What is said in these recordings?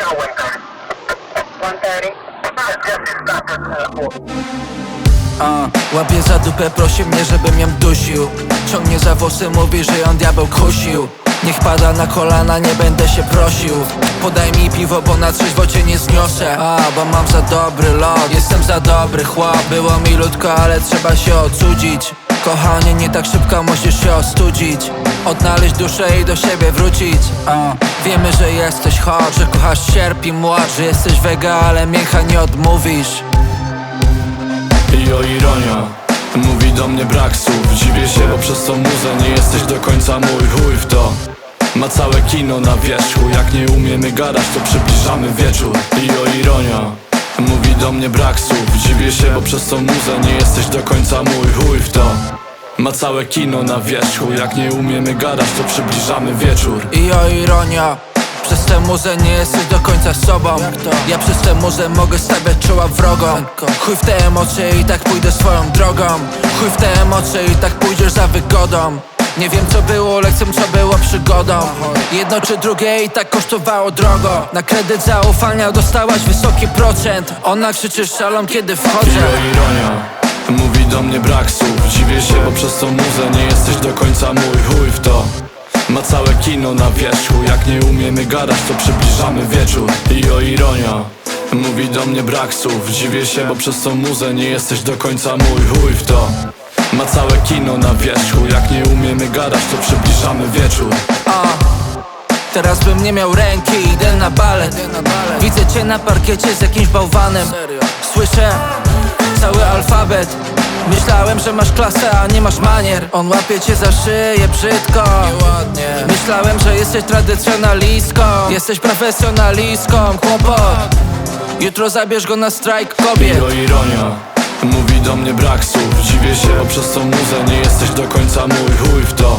Tell 130. 130? Jesse, stop at A, łapie za dupę, prosi mnie, żebym ją dusił. Ciągnie za włosy, mówi, że ją diabeł kusił. Niech pada na kolana, nie będę się prosił. Podaj mi piwo, bo na trzeźwo cię nie zniosę. A, bo mam za dobry lot, jestem za dobry chłop. Było mi ludko, ale trzeba się ocudzić Kochanie, nie tak szybko musisz się ostudzić. Odnaleźć duszę i do siebie wrócić. A, Wiemy, że jesteś chory, kochasz sierp i młot Że jesteś wega, ale mięcha nie odmówisz. I o ironia Mówi do mnie brak słów. Dziwię się, bo przez tą muzę nie jesteś do końca mój. Chuj w to. Ma całe kino na wierzchu. Jak nie umiemy gadać, to przybliżamy wieczór. I o ironia Mówi do mnie brak słów. Dziwię się, bo przez tą muzę nie jesteś do końca mój. Chuj w to Ma całe kino na wierzchu. Jak nie umiemy gadać, to przybliżamy wieczór. I o ironia. Przez tę muzę nie jesteś do końca sobą. Ja przez tę muzę mogę stawiać czoła wrogom. Chuj w te emocje i tak pójdę swoją drogą. Chuj w te emocje i tak pójdziesz za wygodą. Nie wiem co było lekcją, co było przygodą. Jedno czy drugie i tak kosztowało drogo. Na kredyt zaufania dostałaś wysoki procent. Ona krzyczy szalom kiedy wchodzę do mnie brak słów. Dziwię się, bo przez tą muzę nie jesteś do końca mój. Chuj w to. Ma całe kino na wierzchu. Jak nie umiemy gadać, to przybliżamy wieczór. I o ironia Mówi do mnie brak słów. Dziwię się, bo przez tą muzę nie jesteś do końca mój. Chuj w to. Ma całe kino na wierzchu. Jak nie umiemy gadać, to przybliżamy wieczór. A, Teraz bym nie miał ręki, idę na balet. Widzę cię na parkiecie z jakimś bałwanem. Słyszę cały alfabet Myślałem, że masz klasę, a nie masz manier. On łapie cię za szyję brzydko. Myślałem, że jesteś tradycjonalistką. Jesteś profesjonalistką, kłopot Jutro zabierz go na strajk kobiet. I o ironia Mówi do mnie brak słów. Dziwię się, bo przez tą muzę nie jesteś do końca mój. Chuj w to.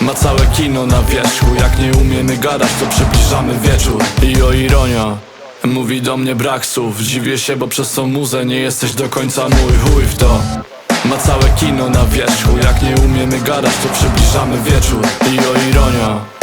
Ma całe kino na wierzchu. Jak nie umiemy gadać, to przybliżamy wieczór. I o ironia Mówi do mnie brak słów. Dziwię się, bo przez tą muzę nie jesteś do końca mój. Chuj w to. Ma całe kino na wierzchu. Jak nie umiemy gadać, to przybliżamy wieczór. I o ironia